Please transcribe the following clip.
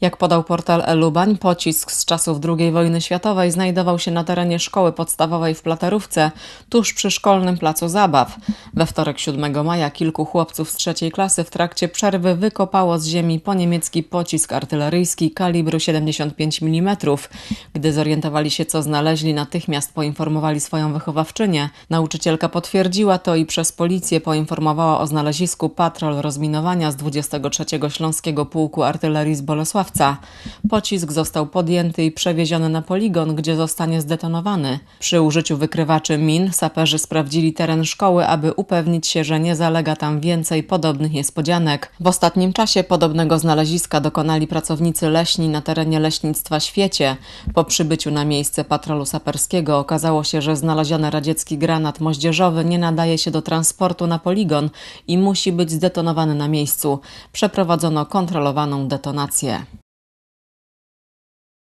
Jak podał portal Elubań, pocisk z czasów II wojny światowej znajdował się na terenie szkoły podstawowej w Platerówce, tuż przy szkolnym placu zabaw. We wtorek 7 maja kilku chłopców z trzeciej klasy w trakcie przerwy wykopało z ziemi po niemiecki pocisk artyleryjski kalibru 75 mm. Gdy zorientowali się, co znaleźli, natychmiast poinformowali swoją wychowawczynię. Nauczycielka potwierdziła to i przez policję poinformowała o znalezisku patrol rozminowania z 23 Śląskiego Pułku Artylerii z Bolesławca. Pocisk został podjęty i przewieziony na poligon, gdzie zostanie zdetonowany. Przy użyciu wykrywaczy min saperzy sprawdzili teren szkoły, aby upewnić się, że nie zalega tam więcej podobnych niespodzianek. W ostatnim czasie podobnego znaleziska dokonali pracownicy leśni na terenie leśnictwa Świecie. Po przybyciu na miejsce patrolu saperskiego okazało się, że znaleziony radziecki granat moździerzowy nie nadaje się do transportu na poligon i musi być zdetonowany na miejscu. Przeprowadzono kontrolowaną detonację.